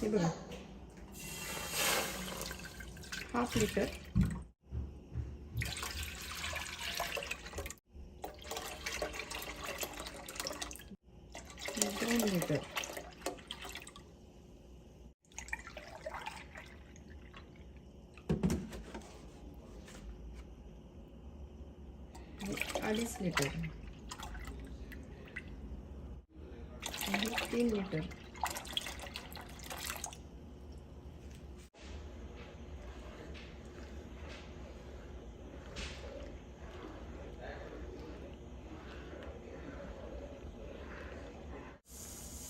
हे बघा half litre दोन लिटर हे अडीच लिटर आणि तीन लिटर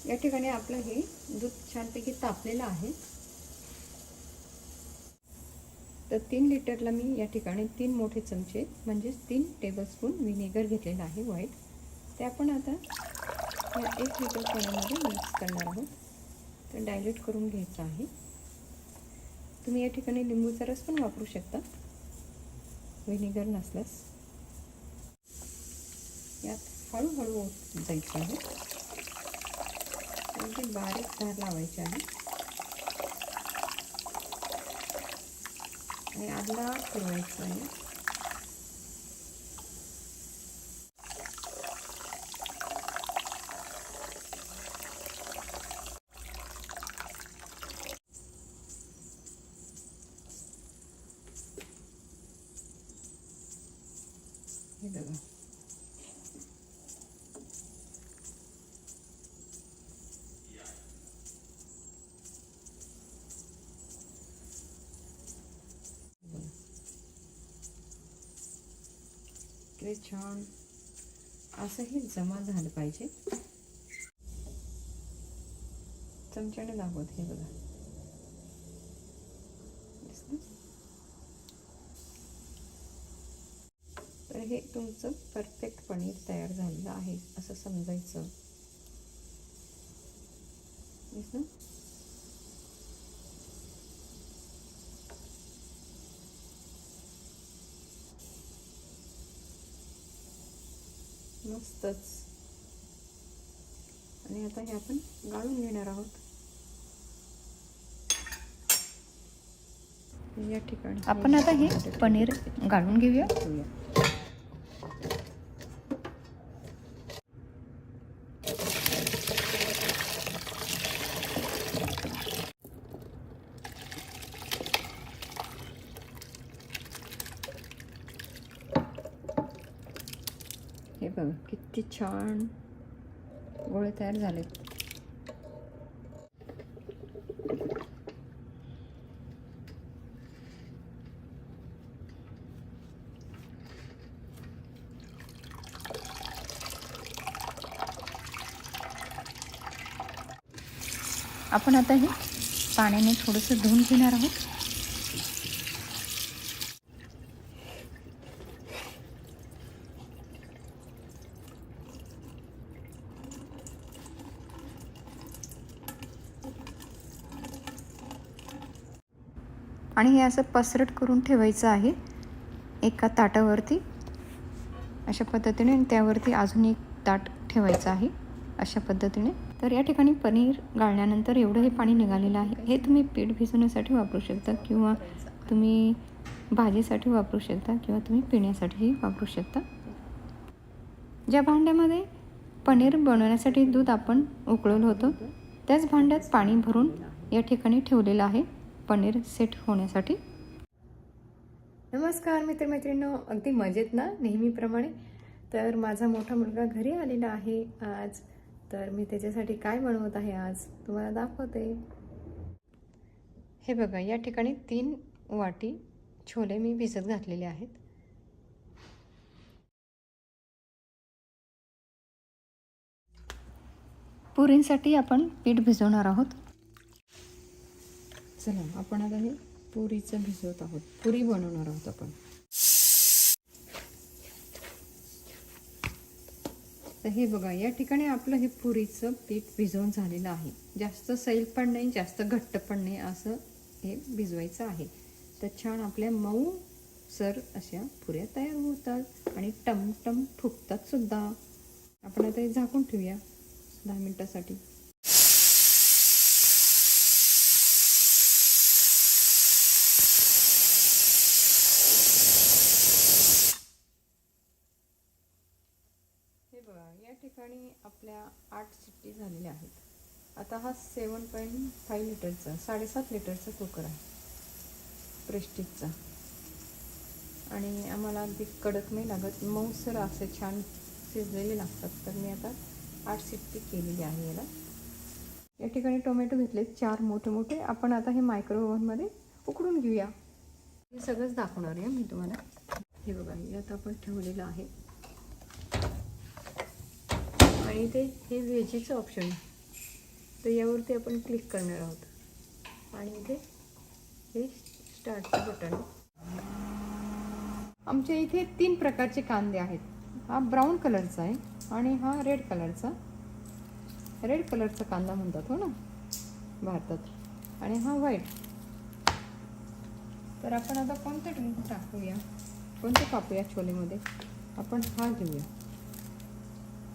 या ठिकाणी आपलं हे दूध छानपैकी तापलेलं आहे. तर तीन लिटरला मी या ठिकाणी तीन मोठे चमचे म्हणजेच तीन टेबलस्पून व्हिनेगर घेतलेलं आहे व्हाईट ते आपण आता या एक लिटर पाण्यामध्ये मिक्स करणार आहोत. तर डायल्यूट करून घ्यायचं आहे. तुम्ही या ठिकाणी लिंबूचा रस पण वापरू शकता. व्हिनेगर नसल्यास. यात हळूहळू जायचं आहे. अगदी बारीक धार लावायची आहे आणि आदला फिरवायचं आहे हे बघा किती छान असंही जमा झालं पाहिजे. चमच्याने दाखवत हे बघा. तर हे तुमचं परफेक्ट पनीर तयार झालेलं आहे असं समजायचं. मस्तच आणि आता हे आपण गाळून घेणार आहोत. या ठिकाणी आपण आता हे पनीर गाळून घेऊया ठेवूया. हे बघा किती छान. गोळे तयार झालेत. आपण आता हे पाण्याने थोडंसं धुवून घेणार आहोत. आणि हे असं पसरट करून ठेवायचं आहे एका ताटावरती अशा पद्धतीने आणि त्यावरती अजून एक ताट ठेवायचं आहे अशा पद्धतीने. तर या ठिकाणी पनीर गाळल्यानंतर एवढं हे पाणी निघालेलं आहे. हे तुम्ही पीठ भिजवण्यासाठी वापरू शकता किंवा तुम्ही भाजीसाठी वापरू शकता किंवा तुम्ही पिण्यासाठीही वापरू शकता. ज्या भांड्यामध्ये पनीर बनवण्यासाठी दूध आपण उकळवलं होतं त्याच भांड्यात पाणी भरून या ठिकाणी ठेवलेलं आहे. पनीर सेट होण्यासाठी. नमस्कार मित्रमैत्रिणींनो अगदी मजेत ना नेहमीप्रमाणे? तर माझा मोठा मुलगा घरी आलेला आहे आज. तर मी त्याच्यासाठी काय बनवत आहे आज? तुम्हाला दाखवते. हे बघा या ठिकाणी तीन वाटी छोले मी भिजत घातलेले आहेत. पुरींसाठी आपण पीठ भिजवणार आहोत. चला आपण आता हे पुरीचं भिजवत आहोत. पुरी बनवणार आहोत आपण. तर हे बघा या ठिकाणी आपलं हे पुरीचं पीठ भिजवून झालेलं आहे. जास्त सैल पण नाही जास्त घट्ट पण नाही असं हे भिजवायचं आहे. तर छान आपल्या मऊ सर अशा पुऱ्या तयार होतात आणि टमटम फुकतात सुद्धा. आपण आता हे झाकून ठेवूया दहा मिनटासाठी. ठिकाणी आपल्या आठ शिट्टी झालेल्या आहेत. आता हा सेवन पॉईंट फाईव्ह लिटरचा साडेसात लिटरचा कुकर आहे. प्रेस्टिजचा आणि आम्हाला अगदी कडक नाही लागत. मऊसर असे छान शिजलेले लागतात. तर मी आता आठ शिट्टी केलेली आहे याला. या ठिकाणी टोमॅटो घेतले चार मोठे मोठे. आपण आता हे मायक्रो ओव्हनमध्ये उकडून घेऊया. हे सगळंच दाखवणार आहे मी तुम्हाला. हे बघा यात आपण ठेवलेलं आहे. आणि ते हे व्हेजीचं ऑप्शन आहे. तर यावरती आपण क्लिक करणार आहोत. आणि इथे हे स्टार्टचं बटन आमच्या इथे तीन प्रकारचे कांदे आहेत. हा ब्राऊन कलरचा आहे आणि हा रेड कलरचा रेड कलरचा कांदा म्हणतात हो ना? भारतात. आणि हा व्हाईट तर आपण आता कोणतं ड्रिंक टाकूया? कोणतं कापूया छोलेमध्ये? आपण हा घेऊया.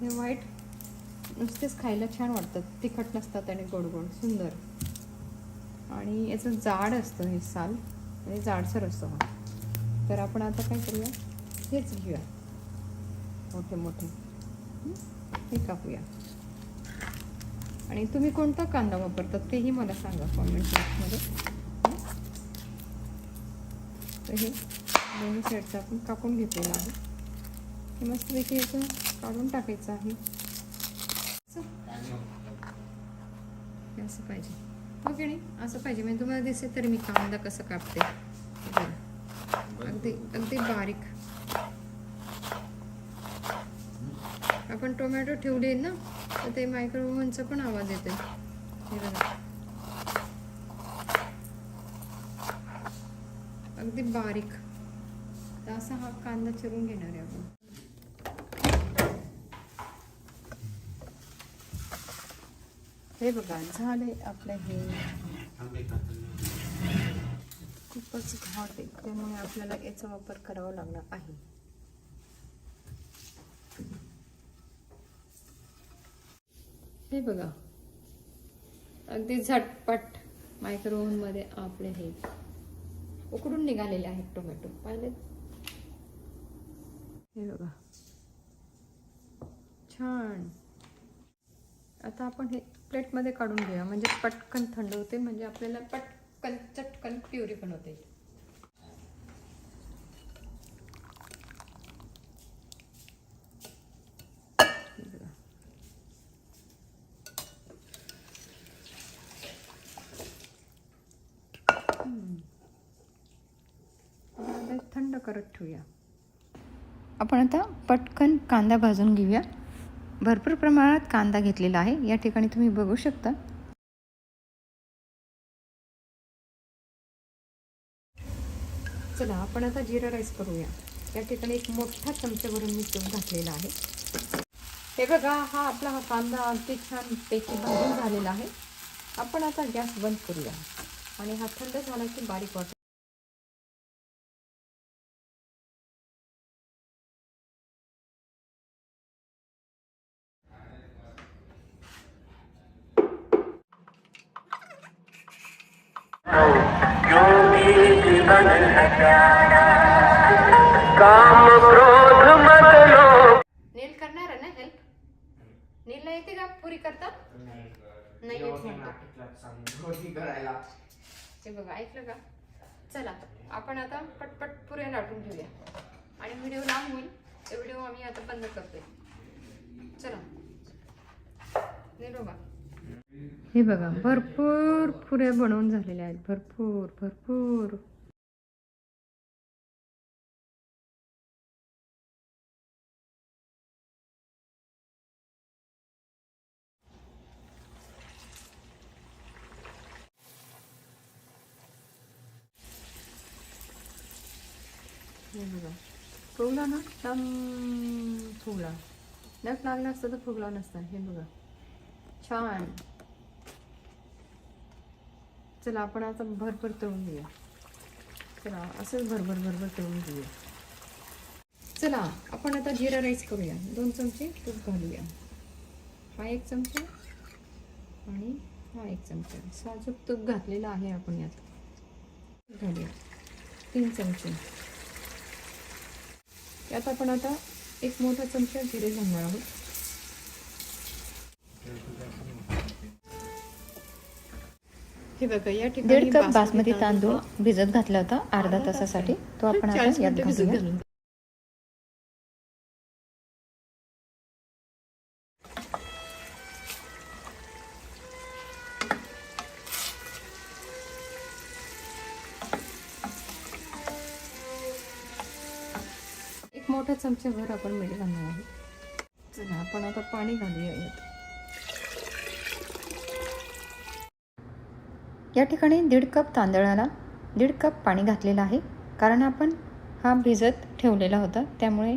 हे व्हाईट नुसतेच खायला छान वाटतात. तिखट नसतात आणि गोड गोड सुंदर. आणि याचं जाड असतं हे साल आणि जाडसर असतो हा. तर आपण आता काय करूया? हेच घेऊया. मोठे मोठे. हे? कापूया. आणि तुम्ही कोणता कांदा वापरतात तेही मला सांगा कॉमेंट बॉक्समध्ये तर हे दोन्ही साईडचं आपण कापून घेतलेलं आहे. हे मस्तपैकी याचं काढून टाकायचं आहे असं. हे असं पाहिजे. हो ओके नाही? असं पाहिजे. म्हणजे तुम्हाला दिसेल तर मी कांदा कसं कापते. अगदी अगदी बारीक. आपण टोमॅटो ठेवले ना तर ते मायक्रोवेव्हनचा पण आवाज येते हे बघा. अगदी बारीक. तर असा हा कांदा चिरून घेणार आहे आपण. हे बघा झाले आपलं हे. खूपच घाट आहे त्यामुळे आपल्याला याचा वापर करावा लागणार आहे. हे बघा अगदी झटपट मायक्रोव्हनमध्ये आपले हे उकडून निघालेले आहेत टोमॅटो पाहिले हे बघा. छान. आता आपण हे प्लेटमध्ये काढून घेऊया. म्हणजे पटकन थंड होते म्हणजे आपल्याला पटकन चटकन प्युरी पण होते. थंड करत ठेवूया. आपण आता पटकन कांदा भाजून घेऊया. भरपूर प्रमाणात कांदा घेतलेला आहे. या ठिकाणी तुम्ही बघू शकता. चला आपण आता जिरा राईस करूया. या ठिकाणी एक मोठा चमच्यावरून मी तूप घातलेला आहे. हे बघा हा आपला हा कांदा अगदी छान पैकी भाजून झालेला आहे. आपण आता गॅस बंद करूया. आणि हा थंड झाला की बारीक वाटतो क्यों भी जीवन है प्यारा काम क्रोध मत नील करणार ना हेल्प नीलला येते का पुरी करता? नाही येत म्हणतो ते बघा ऐकलं का? चला आपण आता पटपट पुऱ्या लाटून घेऊया. आणि व्हिडिओ लांब होईल ते व्हिडिओ आम्ही आता बंद करतोय. चला. निरोबा हे बघा भरपूर पुऱ्या बनवून झालेल्या आहेत. भरपूर भरपूर. हे बघा फुगला ना? छान फुगला. नट लागला असतं तर फुगला नसता. हे बघा छान. चला आपण आता भरभर तळून घेऊया. चला असंच भरभर भरभर तळून घेऊया. चला आपण आता जिरा राईस करूया. दोन चमचे तूप घालूया. हा एक चमचा आणि हा एक चमचा. साजूक तूप घातलेला आहे आपण यात. घालूया. तीन चमचे. यात आपण आता एक मोठा चमचा जिरे घालणार आहोत. हे बघा या ठिकाणी दीड कप बासमती तांदूळ भिजत घातला होता अर्धा तासासाठी. तो आपण आता यात घालूया. एक मोठा चमच्याभर आपण मीठ घालणार आहे चला आपण आता पाणी घालूया यात. या ठिकाणी दीड कप तांदळाला दीड कप पाणी घातलेलं आहे. कारण आपण हा भिजत ठेवलेला होता. त्यामुळे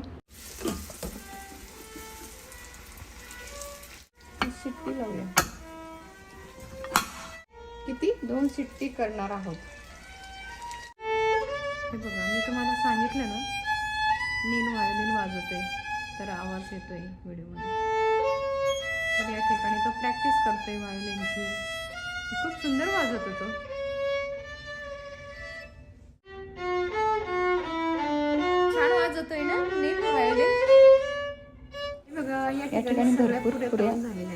शिट्टी लावूया. किती? दोन शिट्टी करणार आहोत. हे बघा मी तुम्हाला सांगितलं ना नीन वायलिन वाजवते तर आवाज येतोय व्हिडिओमध्ये. तर या ठिकाणी तो प्रॅक्टिस करतोय व्हायोलिनची. खूप सुंदर वाजवत होतो. हे या ठिकाणी भरपूर पुऱ्या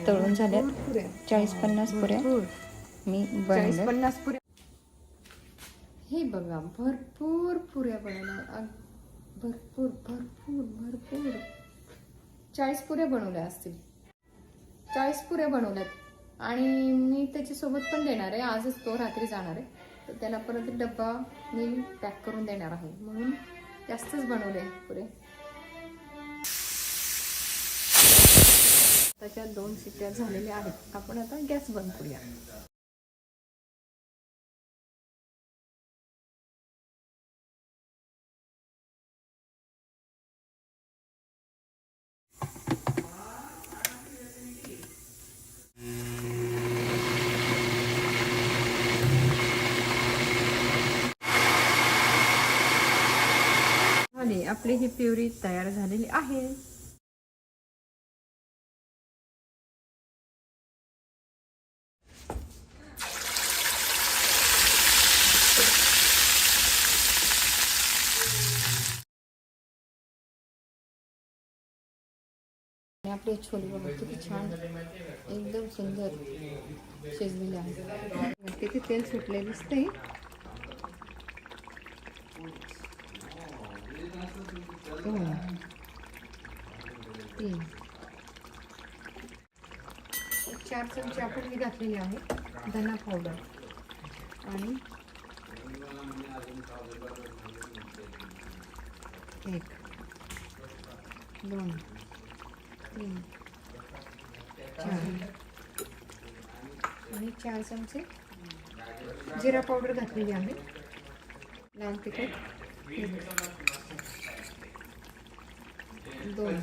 तळून पुऱ्या. चाळीस पन्नास पुऱ्या. मी चाळीस पन्नास पुऱ्या. हे बघा भरपूर पुऱ्या बनवल्या. भरपूर भरपूर भरपूर. चाळीस पुऱ्या बनवल्या असतील. चाळीस पुऱ्या बनवल्यात. आणि मी त्याच्यासोबत पण देणार आहे. आजच तो रात्री जाणार आहे. तर त्याला परत डब्बा मी पॅक करून देणार आहे. म्हणून जास्तच बनवले पुरे. त्याच्या दोन शिट्ट्या झालेल्या आहेत. आपण आता गॅस बंद करूया. झाली आपली ही प्युरी तयार झालेली आहे. आणि आपले छोले बघा किती छान एकदम सुंदर शिजलेले आहे. किती तेल सुटले दिसते दोन तीन चार चमचे आपण मी घातलेले आहे धना पावडर आणि एक दोन तीन चार आणि चार चमचे जिरा पावडर घातलेली आहे लाल तिखट दोन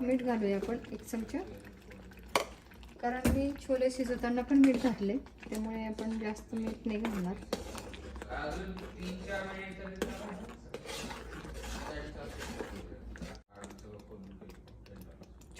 मीठ घालूया आपण एक चमचा. कारण मी छोले शिजवताना पण मीठ घातले त्यामुळे आपण जास्त मीठ नाही घालणार.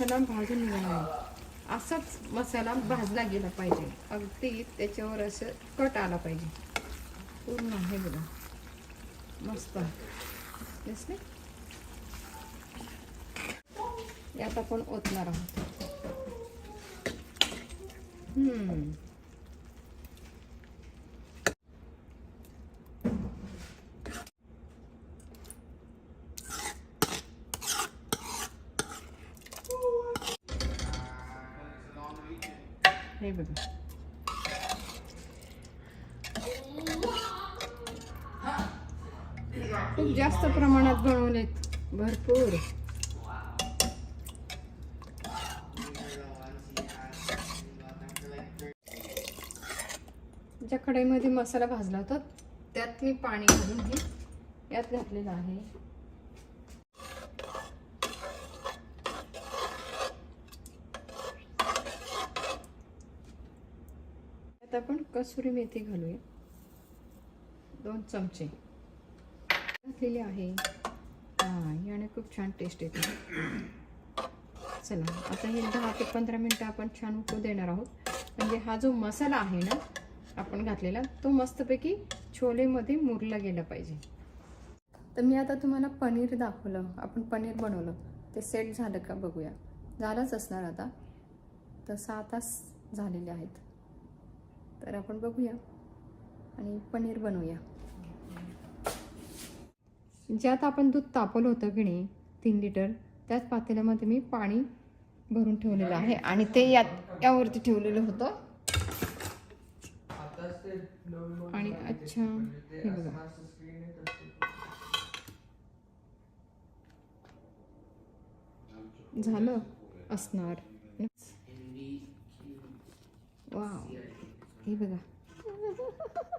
मसाला भाजून निघाला आहे असाच मसाला भाजला गेला पाहिजे. अगदी त्याच्यावर असं कट आला पाहिजे. पूर्ण हे बघा. मस्त. दिसले यात आपण ओतणार आहोत. भरपूर. ज्या कढईमध्ये मसाला भाजला होता त्यात मी पाणी घालून हे यात घातलेलं आहे. आता आपण कसुरी मेथी घालूया. दोन चमचे. घातलेले आहे. हां याने खूप छान टेस्ट येते. चला आता हे दहा ते पंधरा मिनटं आपण छान उकळू देणार आहोत. म्हणजे हा जो मसाला आहे ना आपण घातलेला तो मस्तपैकी छोलेमध्ये मुरला गेला पाहिजे. तर मी आता तुम्हाला पनीर दाखवलं आपण पनीर बनवलं. ते सेट झालं का बघूया. झालंच असणार आता. तर सहा तास झालेले आहेत. तर आपण बघूया आणि पनीर बनवूया. ज्यात आपण दूध तापवलं होतं की नाही तीन लिटर त्याच पातेल्यामध्ये मी पाणी भरून ठेवलेलं आहे आणि ते यात यावरती ठेवलेलं होतं. आणि अच्छा हे बघा. झालं असणार. वाव. हे बघा.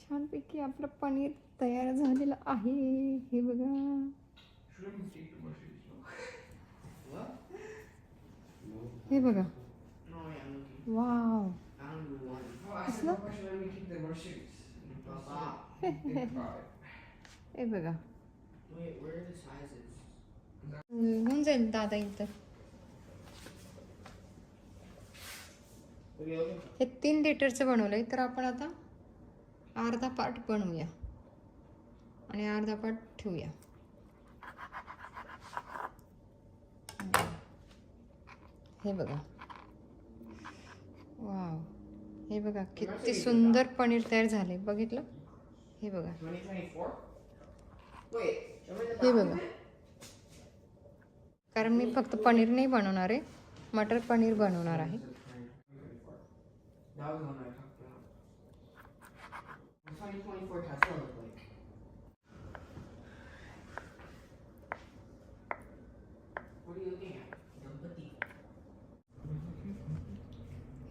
छानपैकी आपलं पनीर तयार झालेलं आहे. हे बघा. हे बघा. वाव. कसलं? हे बघा. होऊन जाईल दादा इथं. हे तीन लिटरचं बनवलंय तर आपण आता अर्धा पार्ट बनवूया. आणि अर्धा पाट ठेवूया. हे बघा. वाव. हे बघा किती सुंदर पनीर तयार झाले. बघितलं? हे बघा. हे बघा. कारण मी फक्त पनीर नाही बनवणार आहे. मटर पनीर बनवणार आहे.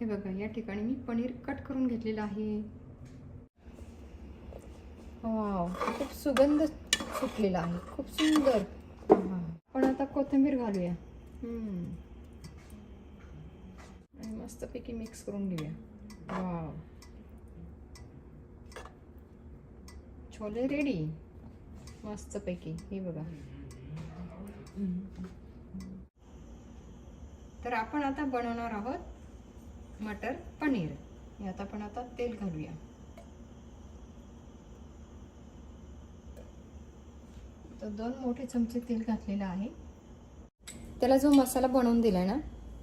हे बघा या ठिकाणी मी पनीर कट करून घेतलेलं आहे. वाव खूप सुगंध सुटलेला आहे खूप सुंदर. पण आता कोथिंबीर घालूया. हम्म. आणि मस्तपैकी मिक्स करून घेऊया. वाव. छोले रेडी. मस्तपैकी हे बघा. तर आपण आता बनवणार आहोत मटर पनीर. यात आपण आता तेल घालूया. तर दोन मोठे चमचे तेल घातलेलं आहे. त्याला जो मसाला बनवून दिला ना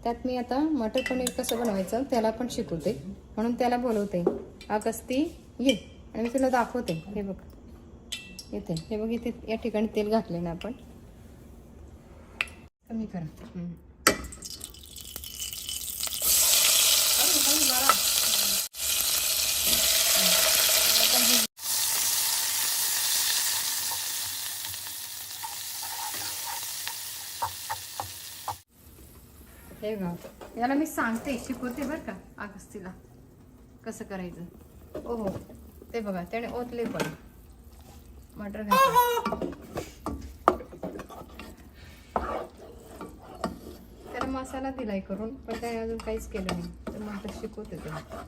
त्यात मी आता मटर पनीर कसं बनवायचं त्याला पण शिकवते. म्हणून त्याला बोलवते अगस्ती ये. आणि मी तुला दाखवते. हे बघ. येते. हे बघ इथे या ठिकाणी तेल घातले ना आपण. कमी करा. हे बघा. याला मी सांगते शिकवते बरं का अगस्तीला कसं करायचं? ओ हो. ते बघा त्याने ओतले पण. मटर त्याला मसाला दिलाय करून पण त्याने अजून काहीच केलं नाही. तर मग शिकवते त्याला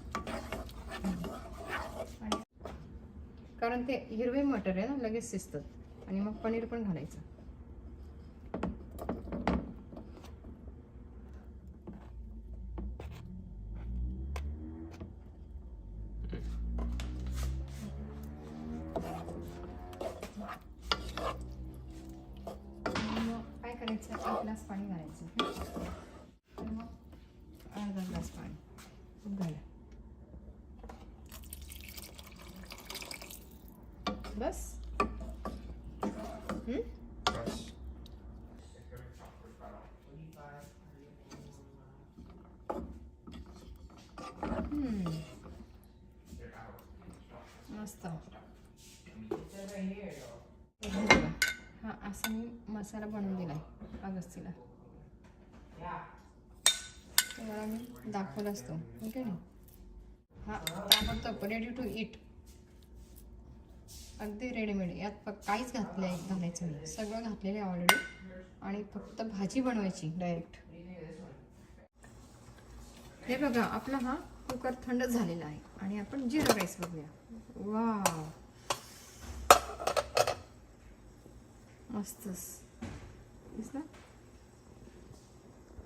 आणि कारण ते हिरवे मटर आहे ना लगेच शिजतात. आणि मग पनीर पण घालायचं. मस्त. हा असा मी मसाला बनवून दिला आहे अगस्तीला. तुम्हाला मी दाखवलं असतो ठीक आहे ना? हा ताबडतोब रेडी टू इट अगदी रेडीमेड यात फक्त काहीच घातलं आहे घालायचं मी सगळं घातलेलं आहे ऑलरेडी आणि फक्त भाजी बनवायची डायरेक्ट हे बघा आपला हा कुकर थंड झालेला आहे. आणि आपण जिरा राईस बघूया. वा मस्तच दिसला?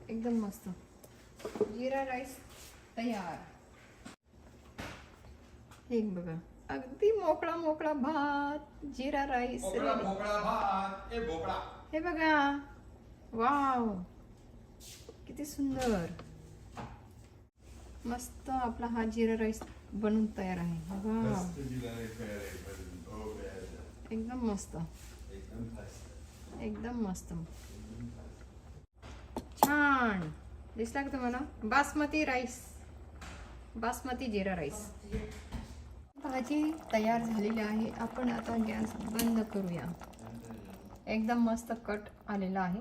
एकदम मस्त. जिरा राईस तयार. हे बघा. अगदी मोकळा मोकळा भात. जिरा राईस. हे बघा. वाव. किती सुंदर. मस्त आपला हा जिरा राईस बनून तयार आहे. वाव एकदम मस्त. एकदम मस्त. छान. दिसला का तुम्हाला? बासमती राईस. बासमती जिरा राईस. भाजी तयार झालेली आहे. आपण आता गॅस बंद करूया. एकदम मस्त कट आलेला आहे.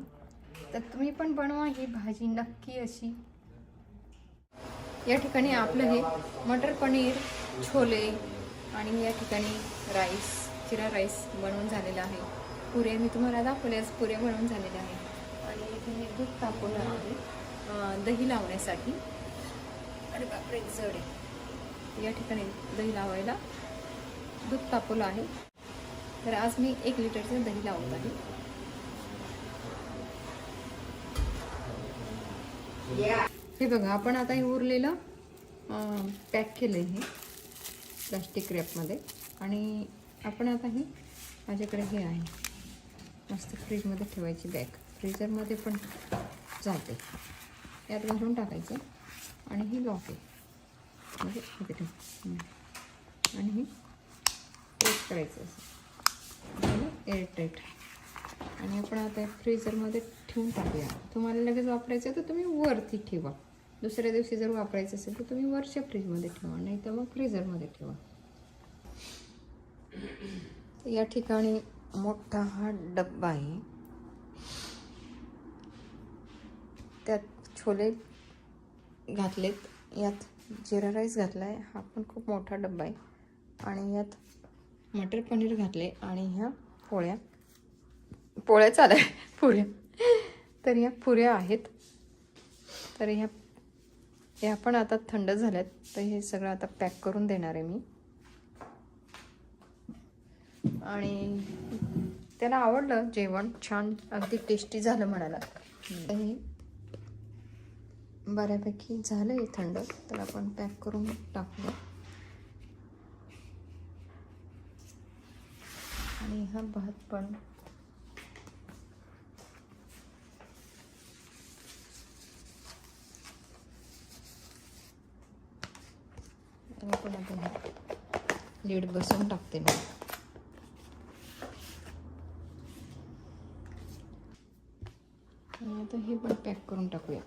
तर तुम्ही पण बनवा ही भाजी नक्की अशी. या ठिकाणी आपलं हे मटर पनीर छोले आणि या ठिकाणी राईस जिरा राईस बनवून झालेला आहे. पुरे मी तुम्हाला दाखवल्यास पुरे बनवून झालेले आहे. आणि इथे हे दूध तापवलं आहे दही लावण्यासाठी. अरे बापरे जड आहे. या ठिकाणी दही लावायला दूध तापवलं आहे. तर आज मी एक लिटरचं दही लावत आहे. हे बघा आपण आता हे उरलेलं पॅक केलं हे प्लास्टिक रॅपमध्ये आणि आपण आता हे माझ्याकडे हे आहे. मस्त फ्रीजमध्ये ठेवायची बॅग. फ्रीजरमध्ये पण जाते. यात घालून टाकायचं. आणि ही लॉक आहे. म्हणजे आणि हे प्रेस करायचं असं. एअरटाईट आणि आपण आता फ्रीजरमध्ये ठेवून टाकूया. तुम्हाला लगेच वापरायचं आहे तर तुम्ही वरती ठेवा. दुसऱ्या दिवशी जर वापरायचं असेल तर तुम्ही वरच्या फ्रीजमध्ये ठेवा नाही तर मग फ्रीझरमध्ये ठेवा. या ठिकाणी मोठा हा डब्बा आहे. त्यात छोले घातलेत यात जिरा राईस घातला आहे हा पण खूप मोठा डब्बा आहे. आणि यात मटर पनीर घातले आणि ह्या पोळ्या. पोळ्या चालय पुऱ्या. तर ह्या पुऱ्या आहेत. तर ह्या हे पण आता थंड झाल्यात तर हे सगळं आता पॅक करून देणार आहे मी. आणि त्याला आवडलं जेवण छान अगदी टेस्टी झालं म्हणाला हे बऱ्यापैकी झालं आहे थंड तर आपण पॅक करून टाकलं आणि हा भात पण आता मी पुन्हा पुन्हा लीड बसवून टाकते मी. आणि आता हे पण पॅक करून टाकूया.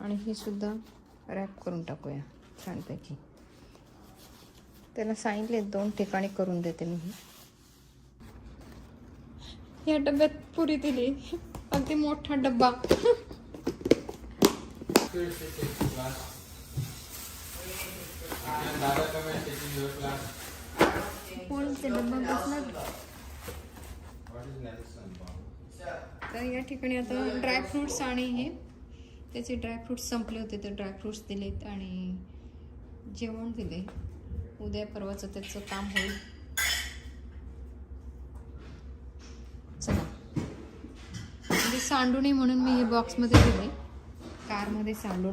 आणि हे सुद्धा रॅप करून टाकूया छानपैकी. त्याला सांगितले दोन ठिकाणी करून देते मी ह्या डब्यात पुरी दिली. अगदी मोठा डब्बा. पोळीचा डब्बा बसला तर या ठिकाणी आता ड्रायफ्रुट्स आणि हे त्याचे ड्रायफ्रुट्स संपले होते. तर ड्रायफ्रुट्स दिलेत आणि जेवण दिले. उद्या परवाचं त्याचं काम होईल चला म्हणजे सांडू नये म्हणून मी हे बॉक्समध्ये दिले कारमध्ये सांडू नये